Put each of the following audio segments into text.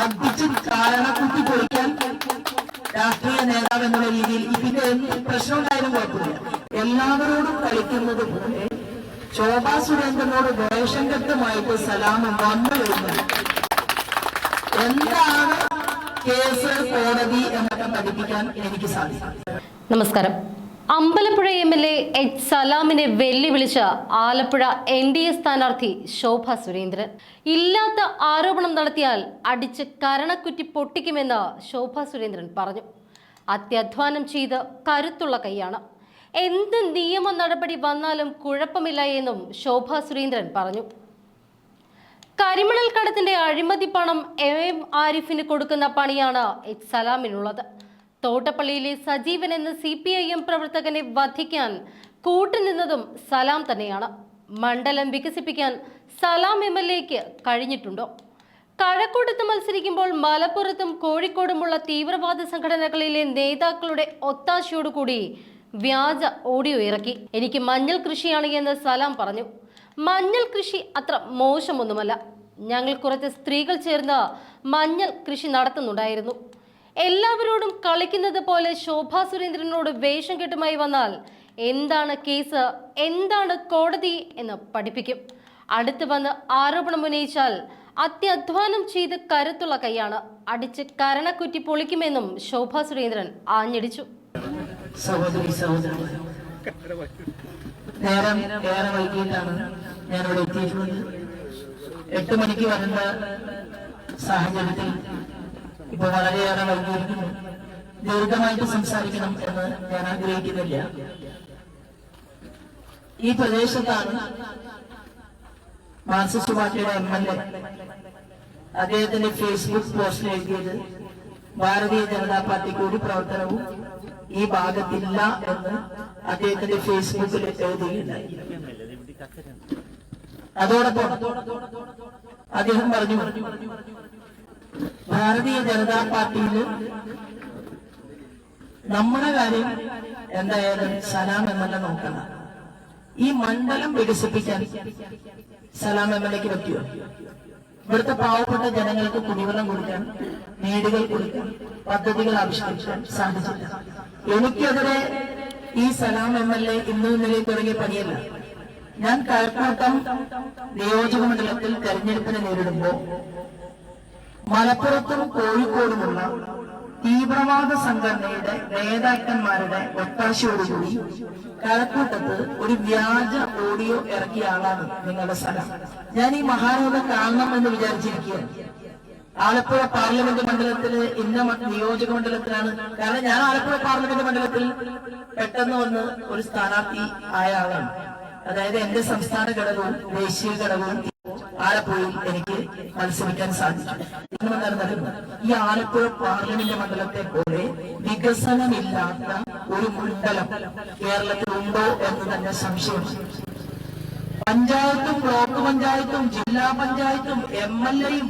അടിച്ച് കാരണക്കുട്ടി പൊളിക്കാൻ രാഷ്ട്രീയ നേതാവ് എന്നുള്ള രീതിയിൽ ഇതിന്റെ പ്രശ്നമുണ്ടായാലും കുഴപ്പമില്ല. എല്ലാവരോടും കളിക്കുന്നത് പോലെ ശോഭാ സുരേന്ദ്രനോട് വേഷം കെട്ടുമായിട്ട് സലാം വന്നു വരുന്നത് എന്താണ് കേസ് കോടതി എന്നൊക്കെ പഠിപ്പിക്കാൻ എനിക്ക് സാധിക്കും. നമസ്കാരം. Ambalappuzha M L A H സലാമിനെ വെല്ലുവിളിച്ച ആലപ്പുഴ എൻ ഡി എ സ്ഥാനാർത്ഥി ശോഭ സുരേന്ദ്രൻ. ഇല്ലാത്ത ആരോപണം നടത്തിയാൽ അടിച്ച് കരണക്കുറ്റി പൊട്ടിക്കുമെന്ന് ശോഭ സുരേന്ദ്രൻ പറഞ്ഞു. അത്യധ്വാനം ചെയ്ത് കരുത്തുള്ള കൈയാണ്. എന്ത് നിയമ നടപടി വന്നാലും കുഴപ്പമില്ല എന്നും ശോഭ സുരേന്ദ്രൻ പറഞ്ഞു. കരിമണൽ കടത്തിന്റെ അഴിമതി പണം എം എം ആരിഫിന് കൊടുക്കുന്ന പണിയാണ് എച്ച് സലാമിനുള്ളത്. തോട്ടപ്പള്ളിയിലെ സജീവൻ എന്ന സി പി ഐ എം പ്രവർത്തകനെ വധിക്കാൻ കൂട്ടുനിന്നതും സലാം തന്നെയാണ്. മണ്ഡലം വികസിപ്പിക്കാൻ സലാം എം എൽ എക്ക് കഴിഞ്ഞിട്ടുണ്ടോ? കഴക്കൂട്ടത്ത് മത്സരിക്കുമ്പോൾ മലപ്പുറത്തും കോഴിക്കോടുമുള്ള തീവ്രവാദ സംഘടനകളിലെ നേതാക്കളുടെ ഒത്താശയോടുകൂടി വ്യാജ ഓഡിയോ ഇറക്കി. എനിക്ക് മഞ്ഞൾ കൃഷിയാണ് എന്ന് സലാം പറഞ്ഞു. മഞ്ഞൾ കൃഷി അത്ര മോശമൊന്നുമല്ല. ഞങ്ങൾ കുറച്ച് സ്ത്രീകൾ ചേർന്ന് മഞ്ഞൾ കൃഷി നടത്തുന്നുണ്ടായിരുന്നു. എല്ലാവരോടും കളിക്കുന്നത് പോലെ ശോഭാ സുരേന്ദ്രനോട് വേഷം കെട്ടുമായി വന്നാൽ എന്താണ് കേസ്? എന്താണ് കോടതി എന്ന് പഠിപ്പിക്കും. അടുത്ത് വന്ന് ആരോപണം ഉന്നയിച്ചാൽ അത്യധ്വാനം ചെയ്ത് കരുത്തുള്ള കൈയാണ്. അടിച്ച് കരണക്കുറ്റി പൊളിക്കുമെന്നും ശോഭാ സുരേന്ദ്രൻ ആഞ്ഞടിച്ചു. ഏറെ എട്ട് മണിക്ക് വരേണ്ട സാഹചര്യത്തിൽ ഇപ്പൊ വളരെയേറെ വൈകിയിരിക്കുന്നു. ദീർഘമായിട്ട് സംസാരിക്കണം എന്ന് ഞാൻ ആഗ്രഹിക്കുന്നില്ല. ഈ പ്രദേശത്താണ് മാർക്സിസ്റ്റ് പാർട്ടിയുടെ എം എൽ എ. അദ്ദേഹത്തിന്റെ ഫേസ്ബുക്ക് പോസ്റ്റ് എഴുതിയത് ഭാരതീയ ജനതാ പാർട്ടിക്ക് ഒരു പ്രവർത്തനവും ഈ ഭാഗത്തില്ല എന്ന് അദ്ദേഹത്തിന്റെ ഫേസ്ബുക്കിൽ എഴുതുകയുണ്ടായി. അതോടൊപ്പം അദ്ദേഹം പറഞ്ഞു ഭാരതീയ ജനതാ പാർട്ടിയിൽ നമ്മുടെ കാര്യം എന്തായാലും സലാം എന്നല്ല നോക്കണം. ഈ മണ്ഡലം വികസിപ്പിക്കാൻ സലാം എം എൽ എക്ക് പറ്റുമോ ഇവിടുത്തെ പാവപ്പെട്ട ജനങ്ങൾക്ക് കുടിവെള്ളം കൊടുക്കാൻ വീടുകൾ കൊടുക്കാൻ പദ്ധതികൾ ആവിഷ്കരിക്കാൻ സാധിച്ചില്ല. എനിക്കെതിരെ ഈ സലാം എം എൽ എ ഇന്ന് ഇന്നലെ തുടങ്ങിയ പണിയല്ല. ഞാൻ കഴക്കൂട്ടം നിയോജക മണ്ഡലത്തിൽ തെരഞ്ഞെടുപ്പിനെ നേരിടുമ്പോൾ മലപ്പുറത്തും കോഴിക്കോടുമുള്ള തീവ്രവാദ സംഘടനയുടെ നേതാക്കന്മാരുടെ ഒത്താശയോടുകൂടി കഴക്കൂട്ടത്ത് ഒരു വ്യാജ ഓഡിയോ ഇറക്കിയ ആളാണ് നിങ്ങളുടെ സ്ഥലം. ഞാൻ ഈ മഹാരോഗം കാണണം എന്ന് വിചാരിച്ചിരിക്കുകയാണ്. ആലപ്പുഴ പാർലമെന്റ് മണ്ഡലത്തിൽ ഇന്ന നിയോജക മണ്ഡലത്തിലാണ്. കാരണം ഞാൻ ആലപ്പുഴ പാർലമെന്റ് മണ്ഡലത്തിൽ പെട്ടെന്ന് വന്ന് ഒരു സ്ഥാനാർത്ഥി ആയ ആളാണ്. അതായത് എന്റെ സംസ്ഥാന ഘടകവും ദേശീയ ഘടകവും ആലപ്പുഴയിൽ എനിക്ക് മത്സരിക്കാൻ സാധിച്ചു. ഈ ആലപ്പുഴ പാർലമെന്റ് മണ്ഡലത്തെ പോലെ വികസനമില്ലാത്ത ഒരു മണ്ഡലം കേരളത്തിൽ ഉണ്ടോ എന്ന് തന്നെ സംശയം പഞ്ചായത്തും ബ്ലോക്ക് പഞ്ചായത്തും ജില്ലാ പഞ്ചായത്തും എം എൽ എയും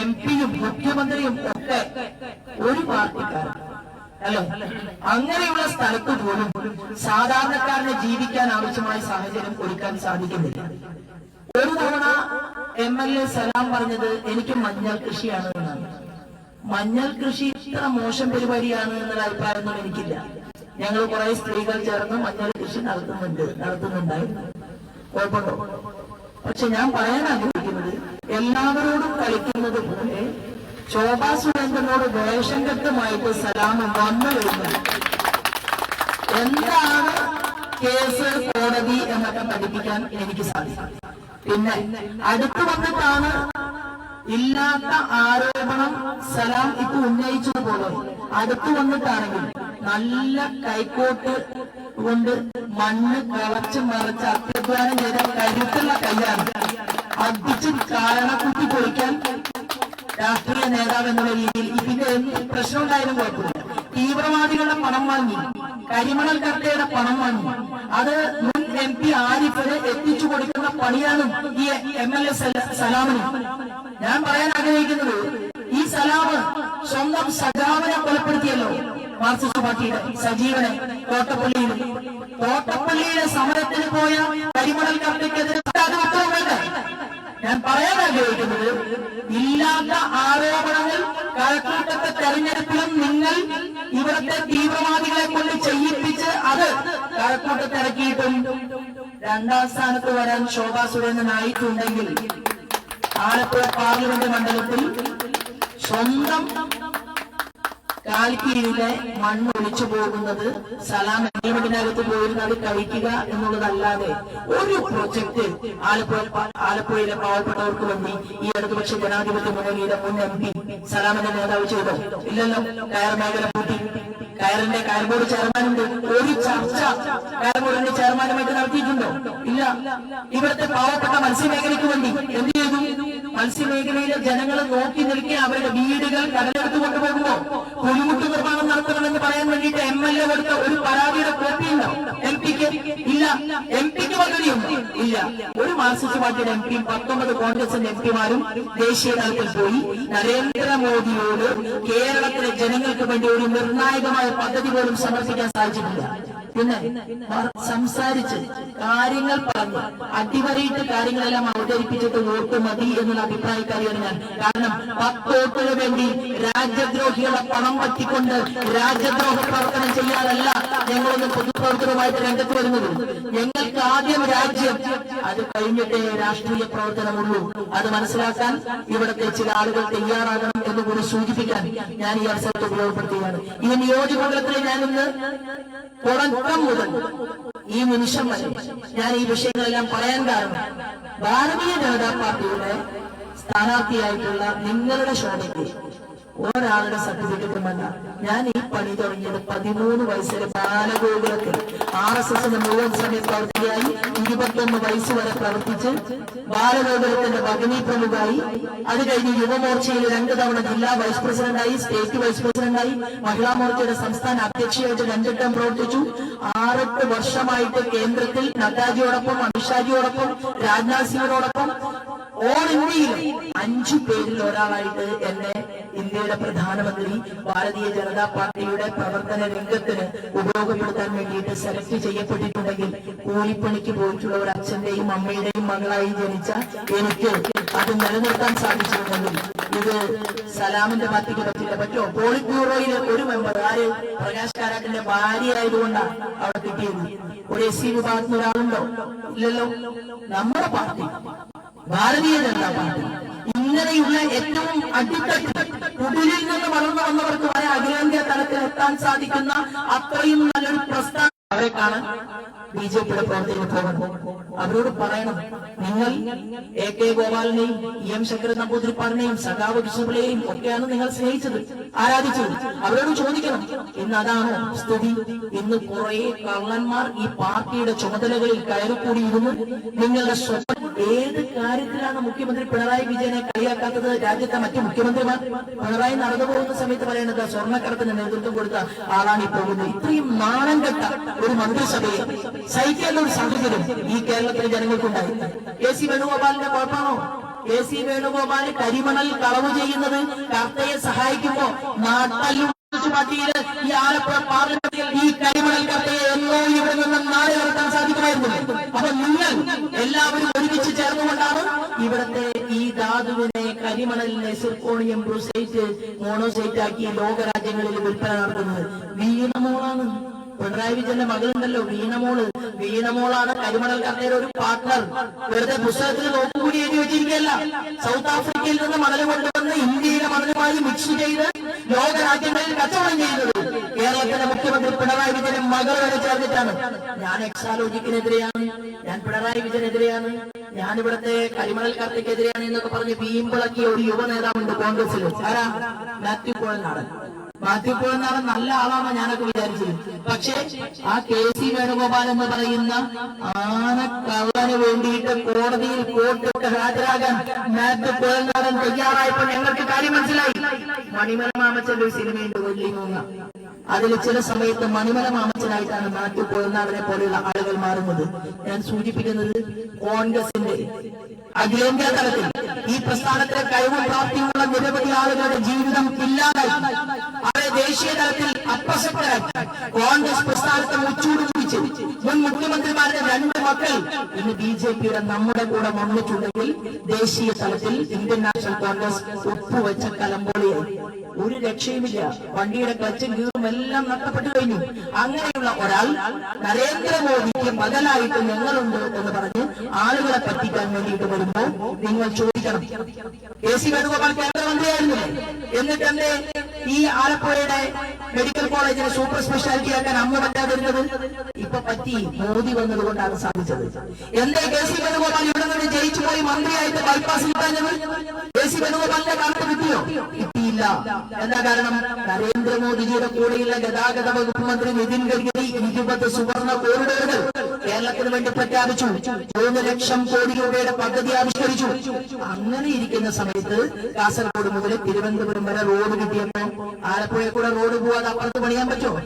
എം പിയും മുഖ്യമന്ത്രിയും ഒക്കെ ഒരു പാർട്ടിക്കാരൻ അല്ലെ? അങ്ങനെയുള്ള സ്ഥലത്ത് പോലും സാധാരണക്കാരനെ ജീവിക്കാൻ ആവശ്യമായ സാഹചര്യം ഒരുക്കാൻ സാധിക്കുന്നില്ല. ഒരു തവണ എം എൽ എ സലാം പറഞ്ഞത് എനിക്ക് മഞ്ഞൾ കൃഷിയാണ് എന്നാണ്. മഞ്ഞൾ കൃഷി ഇത്ര മോശം പരിപാടിയാണ് എന്നൊരു അഭിപ്രായമൊന്നും എനിക്കില്ല. ഞങ്ങൾ കുറെ സ്ത്രീകൾ ചേർന്ന് മഞ്ഞൾ കൃഷി നടത്തുന്നുണ്ട് നടത്തുന്നുണ്ടായിരുന്നു കുഴപ്പമുണ്ടോ? പക്ഷെ ഞാൻ പറയാൻ ആഗ്രഹിക്കുന്നത് എല്ലാവരോടും കളിക്കുന്നത് പോലെ ശോഭാ സുരേന്ദ്രനോട് വേഷം കെട്ടുമായിട്ട് സലാം വന്നു വരുന്നത് എന്താണ് കേസ് കോടതി എന്നൊക്കെ പഠിപ്പിക്കാൻ എനിക്ക് സാധിക്കും. പിന്നെ അടുത്തു വന്നിട്ടാണ് ഇല്ലാത്ത ആരോപണം സലാം ഇപ്പൊ ഉന്നയിച്ചതുപോലെ. അടുത്തു വന്നിട്ടാണെങ്കിൽ നല്ല കൈക്കോട്ട് കൊണ്ട് മണ്ണ് കളച്ച് മറച്ച് അത്യധ്വാനം ചെയ്ത കരുത്തുള്ള കയ്യാണ് അടിച്ച് കാരണക്കുട്ടി പൊളിക്കാൻ രാഷ്ട്രീയ നേതാവ് എന്നുള്ള രീതിയിൽ ഇതിന്റെ പ്രശ്നം ഉണ്ടായാലും കുഴപ്പമില്ല. തീവ്രവാദികളുടെ പണം വാങ്ങി. കരിമണൽ കർത്തയുടെ പണം വാങ്ങി അത് മുൻ എം പി ആരിഫിന് എത്തിച്ചു കൊടുക്കുന്ന പണിയാണ് ഈ എം എൽ എ സലാമിന്. ഞാൻ പറയാൻ ആഗ്രഹിക്കുന്നത് ഈ സലാമ് സ്വന്തം സജാവനെ കൊലപ്പെടുത്തിയല്ലോ മാർക്സിസ്റ്റ് പാർട്ടിയുടെ സജീവനെ തോട്ടപ്പള്ളിയിൽ തോട്ടപ്പള്ളിയിലെ സമരത്തിന് പോയ കരിമണൽ ഉത്തരവ് ഞാൻ പറയാൻ ആഗ്രഹിക്കുന്നത് ഇല്ലാത്ത ആരോപണങ്ങൾ തെരഞ്ഞെടുപ്പിലും നിങ്ങൾ ഇവിടുത്തെ തീവ്രവാദ ചെയ്യിപ്പിച്ച് അത് കഴക്കൂട്ടത്തിറക്കിയിട്ടും രണ്ടാം സ്ഥാനത്ത് വരാൻ ശോഭാ സുരേന്ദ്രൻ ആയിട്ടുണ്ടെങ്കിൽ ആലപ്പുഴ പാർലമെന്റ് മണ്ഡലത്തിൽ സ്വന്തം കാൽക്കീഴിലെ മണ്ണ് ഒളിച്ചു പോകുന്നത് സലാം എഗ്രിമെന്റിനകത്ത് പോയിരുന്നത് കഴിക്കുക എന്നുള്ളതല്ലാതെ ഒരു പ്രൊജക്ട് ആലപ്പുഴ ആലപ്പുഴയിലെ പാവപ്പെട്ടവർക്ക് വേണ്ടി ഈ ഇടതുപക്ഷ ജനാധിപത്യ മുന്നണിയുടെ മുൻ എം പി സലാമിന്റെ നേതാവ് ചെയ്തോ. ഇല്ലല്ലോ കയർ മേഖല പൂട്ടി. കയറിന്റെ കയർ ബോർഡ് ചെയർമാനുണ്ട്. ഒരു ചർച്ച കയർ ബോർഡിന്റെ ചെയർമാനുമായിട്ട് നടത്തിയിട്ടുണ്ടോ? ഇല്ല. ഇവിടുത്തെ പാവപ്പെട്ട മത്സ്യമേഖലയ്ക്ക് വേണ്ടി എന്ത് ചെയ്തു? മത്സ്യമേഖലയിലെ ജനങ്ങൾ നോക്കി നിൽക്കി അവരുടെ വീടുകൾ കടലെടുത്ത് കൊണ്ടുപോകുമോ കുഴിമുട്ട് നിർമ്മാണം നടത്തണമെന്ന് പറയാൻ വേണ്ടിയിട്ട് എം എൽ എ കൊടുത്ത ഒരു പരാതിയുടെ കോപ്പി ഉണ്ടോ? എം പിക്ക് ഇല്ല. എം പിക്ക് പദ്ധതിയുണ്ട്? ഇല്ല. ഒരു മാർക്സിസ്റ്റ് പാർട്ടിയുടെ എം പിയും പത്തൊമ്പത് കോൺഗ്രസിന്റെ എം പിമാരും ദേശീയ തലത്തിൽ പോയി. നരേന്ദ്രമോദിയോട് കേരളത്തിലെ ജനങ്ങൾക്ക് വേണ്ടി ഒരു നിർണായകമായ പദ്ധതി പോലും സമർപ്പിക്കാൻ സാധിച്ചിട്ടില്ല. വർ- സംസാരിച്ച് കാര്യങ്ങൾ പറഞ്ഞ് അടിവരയിട്ട് കാര്യങ്ങളെല്ലാം അവതരിപ്പിച്ചിട്ട് വോട്ട് മതി എന്നുള്ള അഭിപ്രായക്കാരിയാണ് ഞാൻ. കാരണം പത്തോട്ടിന് വേണ്ടി രാജ്യദ്രോഹികളെ പണം പറ്റിക്കൊണ്ട് രാജ്യദ്രോഹ പ്രവർത്തനം ചെയ്യാനല്ല ഞങ്ങളൊന്ന് പൊതുപ്രവർത്തനവുമായിട്ട് രംഗത്ത് വരുന്നത്. ഞങ്ങൾക്ക് ആദ്യം രാജ്യം അത് കഴിഞ്ഞിട്ടേ രാഷ്ട്രീയ പ്രവർത്തനമുള്ളൂ. അത് മനസ്സിലാക്കാൻ ഇവിടുത്തെ ചില ആളുകൾ തയ്യാറാകണം എന്ന് കൂടി സൂചിപ്പിക്കാൻ ഞാൻ ഈ അവസരത്തെ ഉപയോഗപ്പെടുത്തുകയാണ്. ഈ നിയോജകമണ്ഡലത്തിൽ ഞാനിന്ന് തുടക്കം മുതൽ ഈ നിമിഷം ഞാൻ ഈ വിഷയങ്ങളെല്ലാം പറയാൻ കാരണം ഭാരതീയ ജനതാ പാർട്ടിയുടെ സ്ഥാനാർത്ഥിയായിട്ടുള്ള നിങ്ങളുടെ ശോഭയ്ക്ക് ഒരാളുടെ സർട്ടിഫിക്കറ്റുമല്ല ഞാൻ ഈ പണി തുടങ്ങിയത് പതിമൂന്ന് വയസ്സിലെ ബാലഗോകുലത്തിൽ. ആർ എസ് എസിന്റെ മുഴുവൻ സമയ പ്രവർത്തിയായി ഇരുപത്തൊന്ന് വയസ്സ് വരെ പ്രവർത്തിച്ച് ബാലഗോകുലത്തിന്റെ ഭഗനി പ്രമുഖായി. അത് കഴിഞ്ഞ് യുവമോർച്ചയിൽ രണ്ട് തവണ ജില്ലാ വൈസ് പ്രസിഡന്റായി സ്റ്റേറ്റ് വൈസ് പ്രസിഡന്റായി മഹിളാ മോർച്ചയുടെ സംസ്ഥാന അധ്യക്ഷയായിട്ട് രണ്ടിട്ടം പ്രവർത്തിച്ചു. ആറെട്ട് വർഷമായിട്ട് കേന്ദ്രത്തിൽ നദ്ദാജിയോടൊപ്പം അമിത്ഷാജിയോടൊപ്പം രാജ്നാഥ് സിംഗിനോടൊപ്പം ഓൾ ഇന്ത്യയിൽ അഞ്ചു പേരിൽ ഒരാളായിട്ട് എന്നെ ഇന്ത്യയുടെ പ്രധാനമന്ത്രി ഭാരതീയ ജനതാ പാർട്ടിയുടെ പ്രവർത്തന രംഗത്തിന് ഉപയോഗപ്പെടുത്താൻ വേണ്ടിയിട്ട് സെലക്ട് ചെയ്യപ്പെട്ടിട്ടുണ്ടെങ്കിൽ കൂലിപ്പണിക്ക് പോയിട്ടുള്ള ഒരു അച്ഛന്റെയും അമ്മയുടെയും മകളായി ജനിച്ച എനിക്ക് അത് നിലനിർത്താൻ സാധിച്ചിട്ടുണ്ടെങ്കിൽ ഇത് സലാമിന്റെ പാർട്ടിക്ക് പറ്റില്ല. പറ്റോ പോളിറ്റ് ബ്യൂറോയിലെ ഒരു മെമ്പർ ആര്? പ്രകാശ് കാരാട്ടിന്റെ ഭാര്യ ആയതുകൊണ്ടാണ് അവിടെ കിട്ടിയത്. ഒരു എസ് സി വിഭാഗത്തിന് ഒരാളുണ്ടോ ഇല്ലല്ലോ. നമ്മുടെ പാർട്ടി. ഭാരതീയ ജനതാ പാർട്ടി. ഇങ്ങനെയുള്ള ഏറ്റവും അടിത്തട്ട് കുടിലിൽ നിന്ന് വളർന്നു വന്നവർക്ക് വരെ അഖിലേന്ത്യാ തലത്തിൽ എത്താൻ സാധിക്കുന്ന അത്രയും നല്ലൊരു പ്രസ്ഥാനം അവരെ കാണാൻ ബി ജെ പിയുടെ പ്രവർത്തകർ പോകണം അവരോട് പറയണം നിങ്ങൾ എ കെ ഗോപാലിനെയും ഇ എം ശങ്കരൻ നമ്പൂതിരിപ്പാടിനെയും സഖാവ് കൃഷ്ണപിള്ളയെയും ഒക്കെയാണ് നിങ്ങൾ സ്നേഹിച്ചത്. ആരാധിച്ചത് അവരോട് ചോദിക്കണം. ഇന്ന് അതാണോ സ്ഥിതി. ഇന്ന് കുറെ കള്ളന്മാർ ഈ പാർട്ടിയുടെ ചുമതലകളിൽ കയറിക്കൂടിയിരുന്നു. നിങ്ങളുടെ സ്വപ്നം ഏത് കാര്യത്തിലാണ് മുഖ്യമന്ത്രി പിണറായി വിജയനെ കളിയാക്കാത്തത്? രാജ്യത്തെ മറ്റു മുഖ്യമന്ത്രിമാർ പിണറായി നടന്നു പോകുന്ന സമയത്ത് പറയുന്നത് സ്വർണക്കടത്തിന് നേതൃത്വം കൊടുത്ത ആളാണ് പോകുന്നത്. ഇത്രയും നാണം കെട്ട ഒരു മന്ത്രിസഭയെ സഹിക്കേണ്ട ഒരു സാഹചര്യം ഈ കേരളത്തിലെ ജനങ്ങൾക്കുണ്ടായി കെ സി വേണുഗോപാലിന്റെ കുഴപ്പമാണോ കെ സി വേണുഗോപാൽ കരിമണൽ കളവ് ചെയ്യുന്നത് കർത്തയെ സഹായിക്കുമ്പോ നാട്ടല്ലു പാർട്ടിയിൽ ഈ ആലപ്പുഴ പാർലമെന്റിൽ ഈ കരിമണൽ കർത്തയെ എന്നോ ഇവിടെ നിന്ന് നാളെ നടത്താൻ സാധിക്കുമായിരുന്നു. അപ്പൊ നിങ്ങൾ എല്ലാവരും ഒരുമിച്ച് ചേർന്നുകൊണ്ടാണ് ഇവിടുത്തെ ഈ ധാതുവിനെ കരിമണലിനെ സിർക്കോണിയം ബ്രൂസൈറ്റ് മോണോസൈറ്റ് ആക്കി ലോകരാജ്യങ്ങളിൽ വിൽപ്പന നടത്തുന്നത്. വീണമോളാണ് പിണറായി വിജയന്റെ മകളുണ്ടല്ലോ വീണമോൾ. വീണമോളാണ് കരിമണൽ കർണയുടെ ഒരു പാർട്ണർ വെറുതെ പുസ്തകത്തിൽ നോക്കുകൂടി എഴുതി സൗത്ത് ആഫ്രിക്കയിൽ നിന്ന് മണൽ കൊണ്ടുവന്ന് ഇന്ത്യയിലെ മണലുമായി മിക്സ് ചെയ്ത് ലോകരാജ്യങ്ങളിൽ കച്ചവടം ചെയ്യുന്നത് കേരളത്തിലെ മുഖ്യമന്ത്രി പിണറായി വിജയന്റെ മകൾ വരെ ചേർന്നിട്ടാണ്. ഞാൻ എക്സാലോജിക്കിനെതിരെയാണ് ഞാൻ പിണറായി വിജയനെതിരെയാണ്. ഞാൻ ഇവിടുത്തെ കരിമണൽ കർത്തയ്ക്കെതിരെയാണ് എന്നൊക്കെ പറഞ്ഞ് വീമ്പിളക്കിയ ഒരു യുവ നേതാവുണ്ട് കോൺഗ്രസിൽ ആരാ? മാത്യു കോഴനാടൻ മാത്യു നല്ല ആളാണോ ഞാനൊക്കെ വിചാരിച്ചത് പക്ഷേ ആ കെ സി വേണുഗോപാൽ എന്ന് പറയുന്ന ആനക്കള്ളന് വേണ്ടിയിട്ട് കോടതിയിൽ കോർട്ടിട്ട് ഹാജരാകാൻ മാത്യു കോഴനാടൻ തയ്യാറായപ്പോൾ ഞങ്ങൾക്ക് കാര്യം മനസ്സിലായി. മണിമല മാമച്ചന്റെ ഒരു സിനിമയുണ്ട് അതിൽ ചില സമയത്ത് മണിമല മാമച്ചനായിട്ടാണ് മാത്യു പോകുന്നവരെ പോലെയുള്ള ആളുകൾ മാറുന്നത്. ഞാൻ സൂചിപ്പിക്കുന്നത് കോൺഗ്രസിന്റെ അഖിലേന്ത്യാ തലത്തിൽ ഈ പ്രസ്ഥാനത്തിലെ കഴിവും പ്രാപ്തിയുള്ള നിരവധി ആളുകളുടെ ജീവിതം ഇല്ലാതായി. അവരെ ദേശീയ തലത്തിൽ അപ്രസക്തരാക്കി കോൺഗ്രസ് പ്രസ്ഥാനത്തെ മുച്ചൂട് പിടിച്ച് മുൻ മുഖ്യമന്ത്രിമാരുടെ രണ്ട് മക്കൾ ഇന്ന് ബി ജെ പിയുടെ നമ്മുടെ കൂടെ വന്നിട്ടുണ്ടെങ്കിൽ ദേശീയ തലത്തിൽ ഇന്ത്യൻ നാഷണൽ കോൺഗ്രസ് ഒപ്പുവെച്ച കലമ്പോളിയായി ഒരു രക്ഷയുമില്ല. വണ്ടിയുടെ ക്ലച്ചും ഗീറും എല്ലാം നഷ്ടപ്പെട്ടു കഴിഞ്ഞു. അങ്ങനെയുള്ള ഒരാൾ നരേന്ദ്രമോദിക്ക് മകനായിട്ട് ഞങ്ങളുണ്ട് എന്ന് പറഞ്ഞ് ആളുകളെ പറ്റിക്കാൻ വേണ്ടിയിട്ട് വരുമ്പോൾ നിങ്ങൾ ചോദിക്കണം. എ സി വേണുഗോപാൽ കേന്ദ്രമന്ത്രിയായിരുന്നില്ലേ? എന്നിട്ട് എന്തേ ഈ ആലപ്പുഴയുടെ മെഡിക്കൽ കോളേജിന് സൂപ്പർ സ്പെഷ്യാലിറ്റി ആക്കാൻ അമ്മ പറ്റാതിരുന്നത് ഇപ്പൊ പറ്റി മോദി വന്നത് കൊണ്ടാണ് സാധിച്ചത് എന്തേ കെ. സി. വേണുഗോപാൽ ഇവിടെ നിന്ന് ജയിച്ചു പോയി മന്ത്രിയായിട്ട് ബൈപ്പാസ് കിട്ടാഞ്ഞത് കെ. സി. വേണുഗോപാലിന്റെ കിട്ടിയോ? കിട്ടിയില്ല. എന്താ കാരണം? നരേന്ദ്രമോദിജിയുടെ കൂടെയുള്ള ഗതാഗത വകുപ്പ് മന്ത്രി നിതിൻ ഗഡ്കരി ഇരുപത് സുവർണ കോറിഡോറുകൾ കേരളത്തിന് വേണ്ടി പ്രഖ്യാപിച്ചു. മൂന്ന് ലക്ഷം കോടി രൂപയുടെ പദ്ധതി ആവിഷ്കരിച്ചു. അങ്ങനെ ഇരിക്കുന്ന സമയത്ത് കാസർഗോഡ് മുതൽ തിരുവനന്തപുരം വരെ റോഡ് കിട്ടിയപ്പോ ആലപ്പുഴ കൂടെ റോഡ് പോവാതെ അപ്പുറത്ത് പണിയാൻ പറ്റുമോ?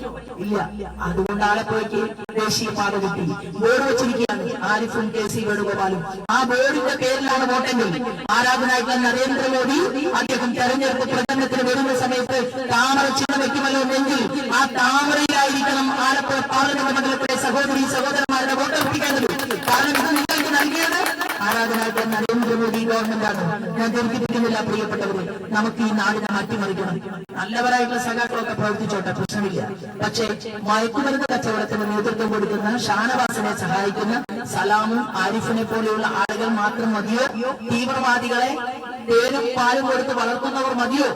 ഇല്ല. അതുകൊണ്ട് ആലപ്പുഴയ്ക്ക് ദേശീയപാത കിട്ടി. ബോർഡ് വെച്ചിരിക്കുകയാണ് ആരിഫും കെ സി വേണുഗോപാലും. ആ ബോർഡിന്റെ പേരിലാണ് വോട്ടെങ്കിൽ ആരാധനായിട്ടുള്ള നരേന്ദ്രമോദി അദ്ദേഹം തെരഞ്ഞെടുപ്പ് പ്രചരണത്തിന് വരുന്ന സമയത്ത് താമര ചിഹ്നം വയ്ക്കുമല്ലോ എങ്കിൽ ആ താമരയിലായിരിക്കണം ആലപ്പുഴ പാർലമെന്റ് മണ്ഡലത്തിലെ സഹോദരി സഹോദരന്മാരുടെ വോട്ട് എത്തിക്കേണ്ടത് കാരണം ഇത് നിങ്ങൾക്ക് നൽകിയത് ആരാധനാൽ നരേന്ദ്രമോദി ഗവൺമെന്റാണ്. ഞാൻ ദീർഘിപ്പിക്കുന്നില്ല പ്രിയപ്പെട്ടവരെ. നമുക്ക് ഈ നാടിനെ മാറ്റിമറിക്കണം. നല്ലവരായിട്ടുള്ള സഖാക്കളൊക്കെ പ്രവർത്തിച്ചോട്ടെ പ്രശ്നമില്ല. പക്ഷേ മയക്കുമരുന്ന് കച്ചവടത്തിന് നേതൃത്വം കൊടുക്കുന്ന ഷാനവാസിനെ സഹായിക്കുന്ന സലാമും ആരിഫിനെ പോലെയുള്ള ആളുകൾ മാത്രം മതിയോ? തീവ്രവാദികളെ തേനും പാലും കൊടുത്ത് വളർത്തുന്നവർ മതിയോ?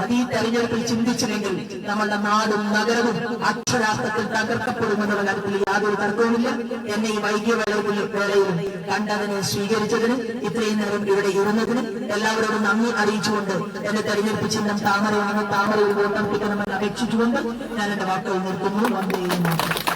അത് ഈ തെരഞ്ഞെടുപ്പിൽ ചിന്തിച്ചില്ലെങ്കിൽ നമ്മളുടെ നാടും നഗരവും അക്ഷരാർത്ഥത്തിൽ തകർക്കപ്പെടുമെന്ന കാര്യത്തിൽ യാതൊരു തർക്കവുമില്ല. എന്നെ ഈ വൈകിയ വേളയിൽ വേളയിലും കണ്ടതിനെ സ്വീകരിച്ചതിന് ഇത്രയും നേരം ഇവിടെ ഇരുന്നതിന് എല്ലാവരോടും നന്ദി അറിയിച്ചുകൊണ്ട് എന്റെ തെരഞ്ഞെടുപ്പ് ചിഹ്നം താമരയാണെന്ന് താമരയിൽ വോട്ടർപ്പിക്കണമെന്ന് അപേക്ഷിച്ചുകൊണ്ട് ഞാൻ എന്റെ വാക്കുകൾ നിർത്തുന്നു.